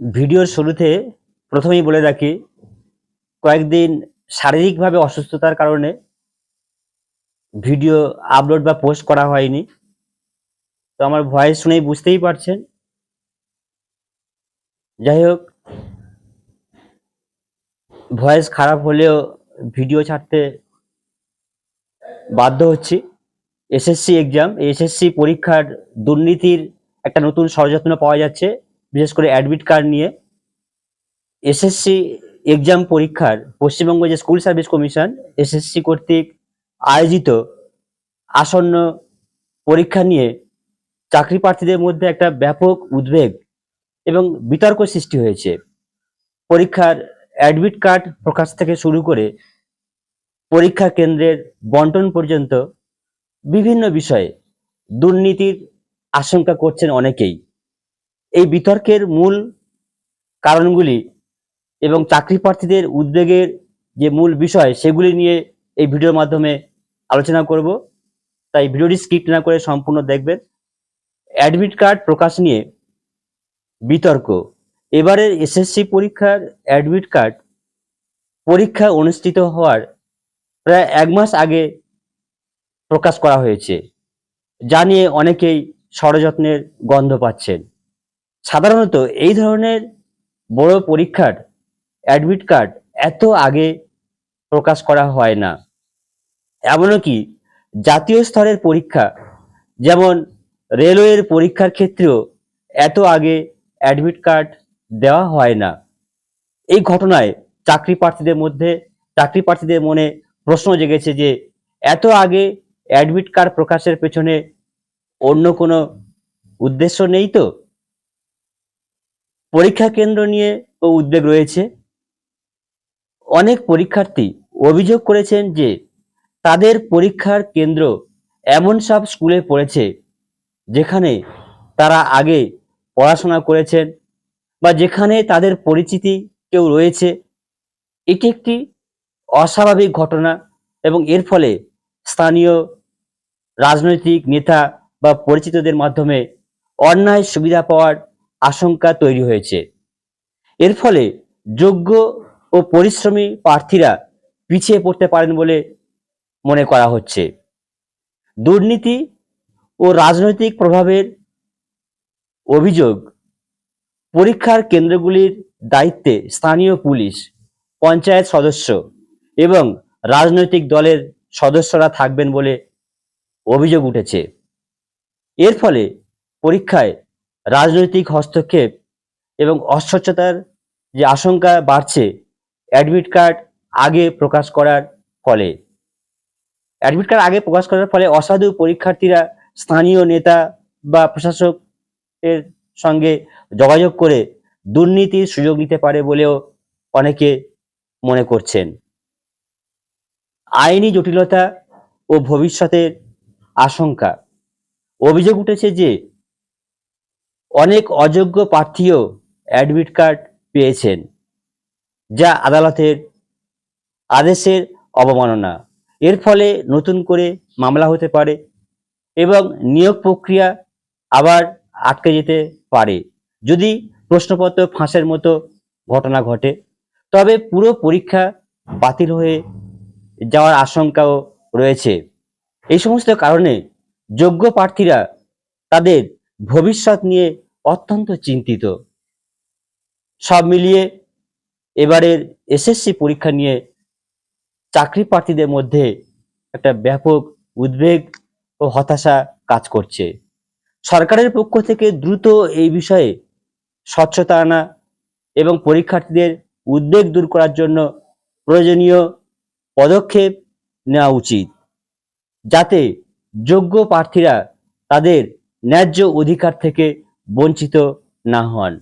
ভিডিওর শুরুতে প্রথমেই বলে রাখি, কয়েকদিন শারীরিকভাবে অসুস্থতার কারণে ভিডিও আপলোড বা পোস্ট করা হয়নি। তো আমার ভয়েস শুনেই বুঝতেই পারছেন। যাই হোক, ভয়েস খারাপ হলেও ভিডিও ছাড়তে বাধ্য হচ্ছি। এসএসসি এক্সাম, এসএসসি পরীক্ষার দুর্নীতির একটা নতুন ষড়যত্ন পাওয়া যাচ্ছে। বিশেষ করে অ্যাডমিট কার্ড নিয়ে এসএসসি এক্সাম পরীক্ষার পশ্চিমবঙ্গ যে স্কুল সার্ভিস কমিশন এসএসসি কর্তৃক আয়োজিত আসন্ন পরীক্ষা নিয়ে চাকরি প্রার্থীদের মধ্যে একটা ব্যাপক উদ্বেগ এবং বিতর্ক সৃষ্টি হয়েছে। পরীক্ষার অ্যাডমিট কার্ড প্রকাশ থেকে শুরু করে পরীক্ষা কেন্দ্রের বন্টন পর্যন্ত বিভিন্ন বিষয়ে দুর্নীতির আশঙ্কা করছেন অনেকেই। এই বিতর্কের মূল কারণগুলি এবং চাকরি প্রার্থীদের উদ্বেগের যে মূল বিষয় সেগুলি নিয়ে এই ভিডিওর মাধ্যমে আলোচনা করব। তাই ভিডিওটি স্কিপ না করে সম্পূর্ণ দেখবেন। অ্যাডমিট কার্ড প্রকাশ নিয়ে বিতর্ক। এবারের এসএসসি পরীক্ষার অ্যাডমিট কার্ড পরীক্ষা অনুষ্ঠিত হওয়ার প্রায় এক মাস আগে প্রকাশ করা হয়েছে, যা নিয়ে অনেকেই ষড়যত্নের গন্ধ পাচ্ছেন। সাধারণত এই ধরনের বড় পরীক্ষার অ্যাডমিট কার্ড এত আগে প্রকাশ করা হয় না। এমনকি জাতীয় স্তরের পরীক্ষা, যেমন রেলওয়ের পরীক্ষার ক্ষেত্রেও এত আগে অ্যাডমিট কার্ড দেওয়া হয় না। এই ঘটনায় চাকরি প্রার্থীদের মধ্যে, চাকরি প্রার্থীদের মনে প্রশ্ন জেগেছে যে, এত আগে অ্যাডমিট কার্ড প্রকাশের পেছনে অন্য কোনো উদ্দেশ্য নেই তো? পরীক্ষা কেন্দ্র নিয়ে ও উদ্বেগ রয়েছে। অনেক পরীক্ষার্থী অভিযোগ করেছেন যে তাদের পরীক্ষার কেন্দ্র এমন সব স্কুলে পড়েছে যেখানে তারা আগে পড়াশোনা করেছেন বা যেখানে তাদের পরিচিতি কেউ রয়েছে। এটি একটি অস্বাভাবিক ঘটনা এবং এর ফলে স্থানীয় রাজনৈতিক নেতা বা পরিচিতদের মাধ্যমে অন্যায় সুবিধা পাওয়ার আশঙ্কা তৈরি হয়েছে। এর ফলে যোগ্য ও পরিশ্রমী প্রার্থীরা পিছিয়ে পড়তে পারেন বলে মনে করা হচ্ছে। দুর্নীতি ও রাজনৈতিক প্রভাবের অভিযোগ পরীক্ষার কেন্দ্রগুলির দায়িত্বে স্থানীয় পুলিশ, পঞ্চায়েত সদস্য এবং রাজনৈতিক দলের সদস্যরা থাকবেন বলে অভিযোগ উঠেছে। এর ফলে পরীক্ষায় রাজনৈতিক হস্তক্ষেপ এবং অস্বচ্ছতার যে আশঙ্কা বাড়ছে অ্যাডমিট কার্ড আগে প্রকাশ করার ফলে। অ্যাডমিট কার্ড আগে প্রকাশ করার ফলে অসাধু পরীক্ষার্থীরা স্থানীয় নেতা বা প্রশাসকের সঙ্গে যোগাযোগ করে দুর্নীতির সুযোগ নিতে পারে বলেও অনেকে মনে করছেন। আইনি জটিলতা ও ভবিষ্যতের আশঙ্কা। অভিযোগ উঠেছে যে অনেক অযোগ্য প্রার্থীও অ্যাডমিট কার্ড পেয়েছেন, যা আদালতের আদেশের অবমাননা। এর ফলে নতুন করে মামলা হতে পারে এবং নিয়োগ প্রক্রিয়া আবার আটকে যেতে পারে। যদি প্রশ্নপত্র ফাঁসের মতো ঘটনা ঘটে, তবে পুরো পরীক্ষা বাতিল হয়ে যাওয়ার আশঙ্কাও রয়েছে। এই সমস্ত কারণে যোগ্য প্রার্থীরা তাদের ভবিষ্যৎ নিয়ে অত্যন্ত চিন্তিত। সব মিলিয়ে এবারের এসএসসি পরীক্ষা নিয়ে চাকরি প্রার্থীদের মধ্যে একটা ব্যাপক উদ্বেগ ও হতাশা কাজ করছে। সরকারের পক্ষ থেকে দ্রুত এই বিষয়ে স্বচ্ছতা আনা এবং পরীক্ষার্থীদের উদ্বেগ দূর করার জন্য প্রয়োজনীয় পদক্ষেপ নেওয়া উচিত, যাতে যোগ্য প্রার্থীরা তাদের ন্যায্য অধিকার থেকে বঞ্চিত না হন।